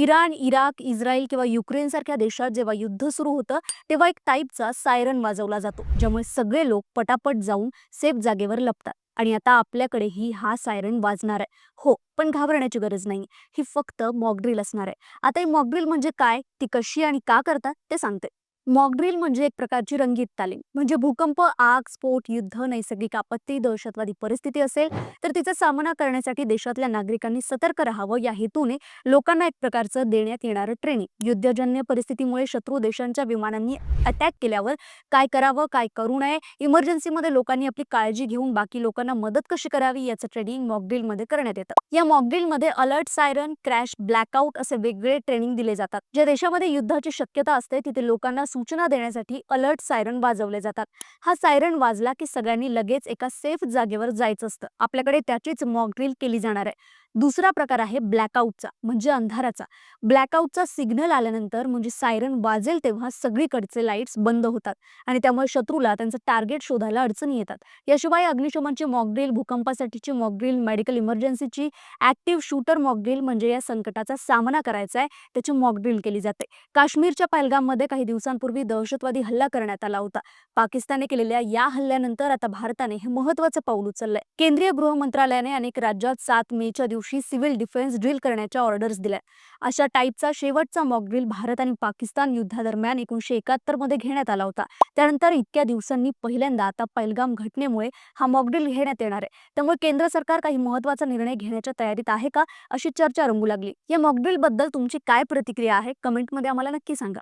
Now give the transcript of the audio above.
Iran Iraq Israel किंवा युक्रेनसारख्या देशात जेव्हा युद्ध सुरू होतं तेव्हा एक टाईपचा सायरन वाजवला जातो ज्यामुळे सगळे लोक पटापट जाऊन सेफ जागेवर लपतात. आणि आता आपल्याकडेही हा सायरन वाजणार आहे. हो पण घाबरण्याची गरज नाही ही फक्त मॉकड्रिल असणार आहे. आता ही मॉकड्रिल म्हणजे काय ती कशी आणि का करतात ते सांगते. मॉकड्रिल म्हणजे एक प्रकारची रंगीत तालीम. म्हणजे भूकंप आग स्फोट युद्ध नैसर्गिक आपत्ती दहशतवादी परिस्थिती असेल तर तिचा सामना करण्यासाठी देशातल्या नागरिकांनी सतर्क राहावं. या हेतूने लोकांना एक प्रकारचं देण्यात येणारं ट्रेनिंग युद्धजन्य परिस्थितीमुळे शत्रू देशांच्या विमानांनी अटॅक केल्यावर काय करावं काय करू नये? इमर्जन्सीमध्ये लोकांनी आपली काळजी घेऊन बाकी लोकांना मदत कशी करावी? याचं ट्रेनिंग मॉकड्रिलमध्ये करण्यात येतं. या मॉकड्रिलमध्ये अलर्ट सायरन क्रॅश ब्लॅकआउट असे वेगवेगळे ट्रेनिंग दिले जातात. ज्या देशामध्ये युद्धाची शक्यता असते तिथे लोकांना सूचना देण्यासाठी अलर्ट सायरन वाजवले जातात. हा सायरन वाजला की सगळ्यांनी लगेच एका सेफ जागेवर जायचं असतं. आपल्याकडे त्याचीच मॉकड्रिल केली जाणार आहे. दुसरा प्रकार आहे ब्लॅकआउटचा म्हणजे अंधाराचा. ब्लॅकआउटचा सिग्नल आल्यानंतर म्हणजे सायरन वाजेल तेव्हा सगळीकडचे लाईट्स बंद होतात आणि त्यामुळे शत्रूला त्यांचं टार्गेट शोधायला अडचणी येतात. याशिवाय अग्निशमनची मॉकड्रिल भूकंपासाठीची मॉकड्रिल मेडिकल इमर्जन्सीची ऍक्टिव्ह शूटर मॉकड्रिल म्हणजे या संकटाचा सामना करायचा आहे. त्याची मॉकड्रिल केली जाते. काश्मीरच्या पहलगाममध्ये काही दिवसांपूर्वी दहशतवादी हल्ला करण्यात आला होता. पाकिस्तानने केलेल्या या हल्ल्यानंतर आता भारताने हे महत्वाचं पाऊल उचललंय. केंद्रीय गृह मंत्रालयाने अनेक राज्यात सात मेच्या दिवशी सिव्हिल डिफेन्स ड्रिल करण्याच्या ऑर्डर्स दिल्या अशा टाईपचा शेवटचा मॉक ड्रिल भारत आणि पाकिस्तान युद्धादरम्यान एकोणीशे एकाहत्तरमध्ये घेण्यात आला होता. त्यानंतर इतक्या दिवसांनी पहिल्यांदा आता पैलगाम घटनेमुळे हा मॉकड्रिल घेण्यात येणार आहे. त्यामुळे केंद्र सरकार काही महत्त्वाचा निर्णय घेण्याच्या तयारीत आहे का? अशी चर्चा रंगू लागली. या मॉकड्रिलबद्दल तुमची काय प्रतिक्रिया आहे? कमेंटमध्ये आम्हाला नक्की सांगा.